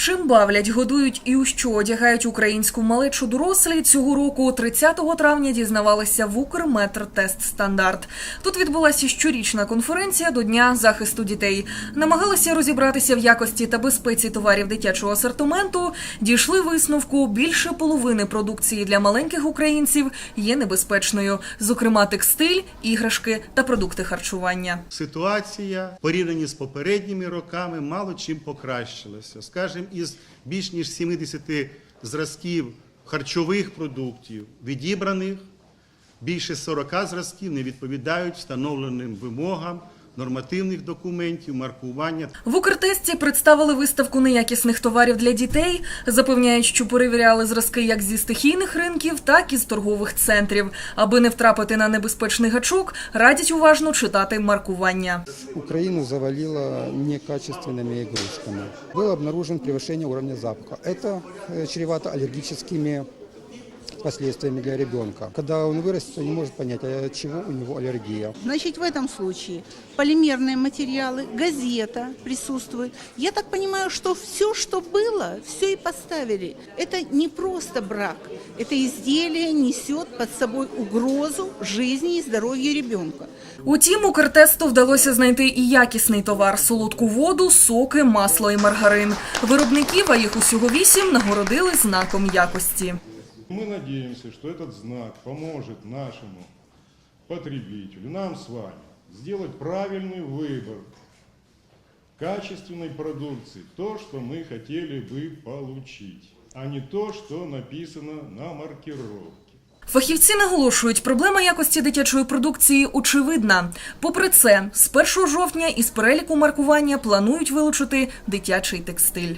Чим бавлять, годують і у що одягають українську малечу дорослі цього року, 30 травня, дізнавалися в Укрметр-тест стандарт. Тут відбулася щорічна конференція до Дня захисту дітей. Намагалися розібратися в якості та безпеці товарів дитячого асортименту. Дійшли висновку, більше половини продукції для маленьких українців є небезпечною, зокрема текстиль, іграшки та продукти харчування. Ситуація порівняно з попередніми роками мало чим покращилася. Скажімо, із більш ніж 70 зразків харчових продуктів відібраних, більше 40 зразків не відповідають встановленим вимогам нормативних документів, маркування. В Укртесті представили виставку неякісних товарів для дітей. Запевняють, що перевіряли зразки як зі стихійних ринків, так і з торгових центрів. Аби не втрапити на небезпечний гачок, радять уважно читати маркування. Украину завалило некачественными игрушками. Был обнаружен превышение уровня запаха. Это э, чревато аллергическими последствиями для ребенка. Когда он вырастет, он не может понять, а от чего у него аллергия. Значит, в этом случае полимерные материалы, газета присутствует. Я так понимаю, что все, что было, все и поставили. Это не просто брак. Это изделие несет под собой угрозу жизни и здоровью ребенка. Утім, Укртесту вдалося знайти і якісний товар – солодку воду, соки, масло і маргарин. Виробників, а їх усього вісім, нагородили знаком якості. Мы надеемся, что этот знак поможет нашему потребителю, нам с вами, сделать правильный выбор качественной продукции, то, что мы хотели бы получить, а не то, что написано на маркировке. Фахівці наголошують, проблема якості дитячої продукції очевидна. Попри це, з 1 жовтня із переліку маркування планують вилучити дитячий текстиль.